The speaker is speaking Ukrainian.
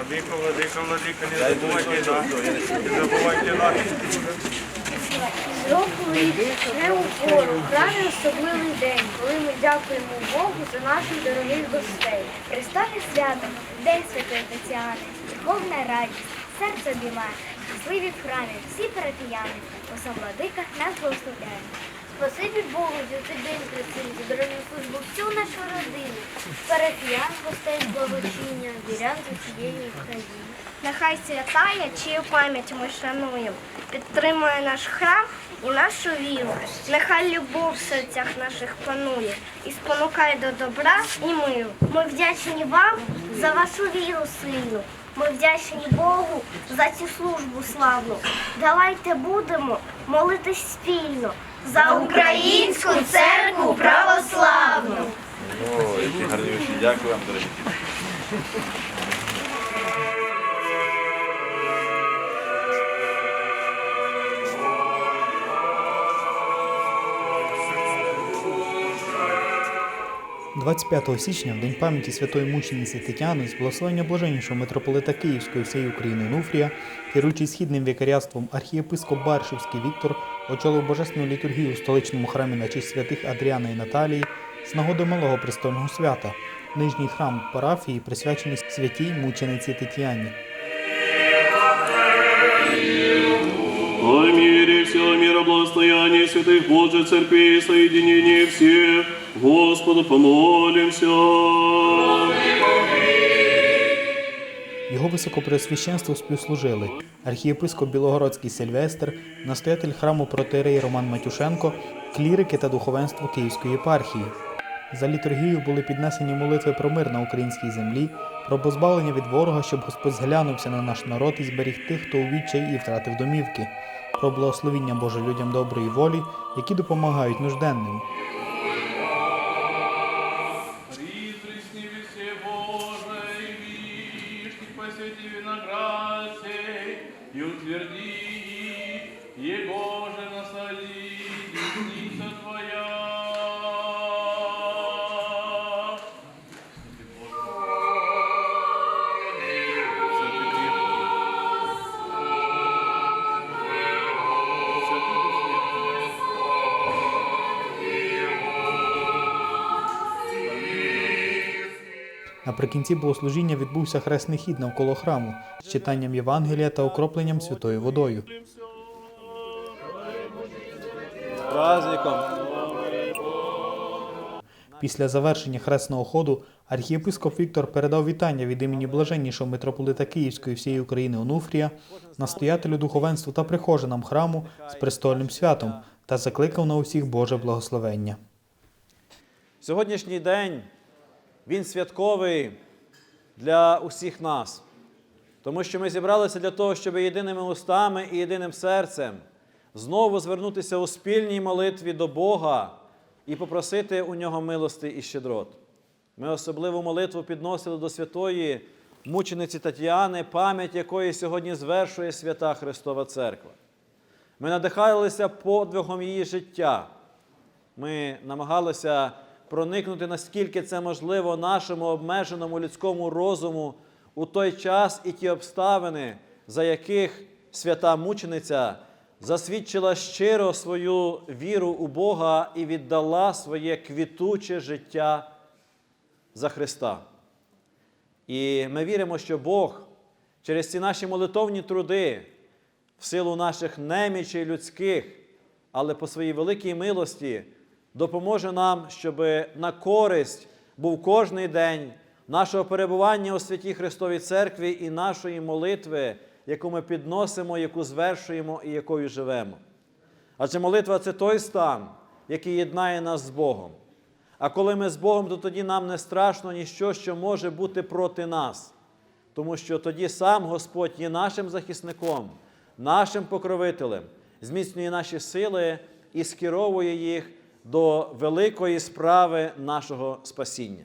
Владико, владико, владико, не забувайте нас, не забувайте нас. Року не у пору, в храмі особливий день, коли ми дякуємо Богу за наших дорогих гостей. Христові свято, День Святої Тетяни, Верховна радість, серце білає, щасливі в храмі, всі парафіяни, Оса владика нас благословляє. Спасибі Богу за цей день красивий, за службу всю нашу родину, парафіян, гостей благочиння, вірян з усієї України. Нехай святая, чию пам'ять ми шануємо, підтримує наш храм і нашу віру. Нехай любов в серцях наших панує і спонукає до добра і миру. Ми вдячні вам за вашу віру сильну. Ми вдячні Богу за цю службу славну. Давайте будемо молитись спільно за українську церкву православну. О, які гарні вірші. Дякую вам, дорогі діти. 25 січня, в день пам'яті святої мучениці Тетяни, з благословення блаженнішого митрополита Київської всієї України Нуфрія, керуючий східним вікаряством архієпископ Баршівський Віктор очолив божественну літургію у столичному храмі на честь святих Адріана і Наталії з нагоди малого престольного свята. Нижній храм парафії присвячений святій мучениці Тетяні. О мире всего мира, благостоянии святых Божьей Церкви и соединении всех, Господу помолимся. Його високопреосвященству співслужили архієпископ Білогородський Сильвестр, настоятель храму протерей Роман Матюшенко, клірики та духовенство Київської єпархії. За літургією були піднесені молитви про мир на українській землі, про позбавлення від ворога, щоб Господь зглянувся на наш народ і зберіг тих, хто у відчаї і втратив домівки, про благословіння Боже людям доброї волі, які допомагають нужденним. Их, Его же насади, Твоя. Наприкінці богослужіння відбувся хресний хід навколо храму з читанням Євангелія та окропленням святою водою. Праздником! Після завершення хресного ходу архієпископ Віктор передав вітання від імені блаженнішого митрополита Київської всієї України Онуфрія, настоятелю духовенству та прихожанам храму з престольним святом та закликав на усіх Боже благословення. Сьогоднішній день він святковий для усіх нас, тому що ми зібралися для того, щоб єдиними устами і єдиним серцем знову звернутися у спільній молитві до Бога і попросити у нього милости і щедрот. Ми особливу молитву підносили до святої мучениці Тетяни, пам'ять якої сьогодні звершує свята Христова Церква. Ми надихалися подвигом її життя. Ми намагалися проникнути, наскільки це можливо, нашому обмеженому людському розуму у той час і ті обставини, за яких свята мучениця засвідчила щиро свою віру у Бога і віддала своє квітуче життя за Христа. І ми віримо, що Бог через ці наші молитовні труди, в силу наших немічей людських, але по своїй великій милості допоможе нам, щоб на користь був кожний день нашого перебування у святій Христовій Церкві і нашої молитви, яку ми підносимо, яку звершуємо і якою живемо. Адже молитва це той стан, який єднає нас з Богом. А коли ми з Богом, то тоді нам не страшно ніщо, що може бути проти нас. Тому що тоді сам Господь є нашим захисником, нашим покровителем, зміцнює наші сили і скеровує їх до великої справи нашого спасіння.